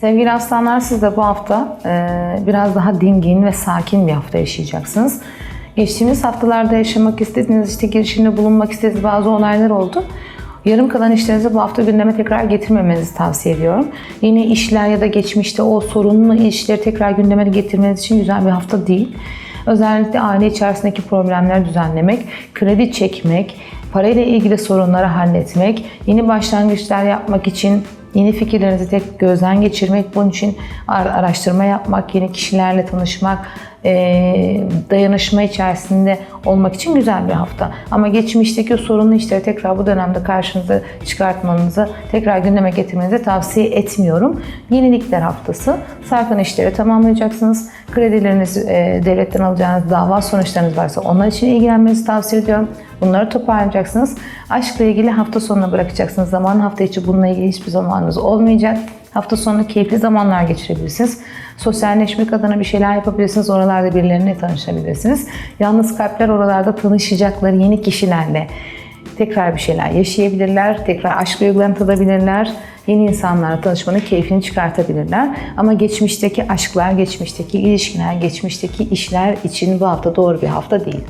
Sevgili aslanlar siz de bu hafta e, biraz daha dingin ve sakin bir hafta yaşayacaksınız. Geçtiğimiz haftalarda yaşamak istediğiniz, işte girişimde bulunmak istediğiniz bazı olaylar oldu. Yarım kalan işlerinizi bu hafta gündeme tekrar getirmemenizi tavsiye ediyorum. Yeni işler ya da geçmişte o sorunlu işleri tekrar gündeme getirmeniz için güzel bir hafta değil. Özellikle aile içerisindeki problemleri düzenlemek, kredi çekmek, parayla ilgili sorunları halletmek, yeni başlangıçlar yapmak için Yeni fikirlerinizi tek gözden geçirmek, bunun için ar- araştırma yapmak, yeni kişilerle tanışmak, dayanışma içerisinde olmak için güzel bir hafta. Ama geçmişteki o sorunlu işleri tekrar bu dönemde karşınıza çıkartmanızı, tekrar gündeme getirmenizi tavsiye etmiyorum. Yenilikler haftası. Sarkan işleri tamamlayacaksınız. Kredileriniz, eee, devletten alacağınız dava sonuçlarınız varsa onlar için ilgilenmenizi tavsiye ediyorum. Bunları toparlayacaksınız. Aşkla ilgili hafta sonuna bırakacaksınız. Zaman hafta içi bununla ilgili hiçbir zamanınız olmayacak. Hafta sonu keyifli zamanlar geçirebilirsiniz. Sosyalleşmek adına bir şeyler yapabilirsiniz. Oralarda birileriyle tanışabilirsiniz. Yalnız kalpler oralarda tanışacakları yeni kişilerle tekrar bir şeyler yaşayabilirler. Tekrar aşk duygularını tadabilirler. Yeni insanlarla tanışmanın keyfini çıkartabilirler. Ama geçmişteki aşklar, geçmişteki ilişkiler, geçmişteki işler için bu hafta doğru bir hafta değil.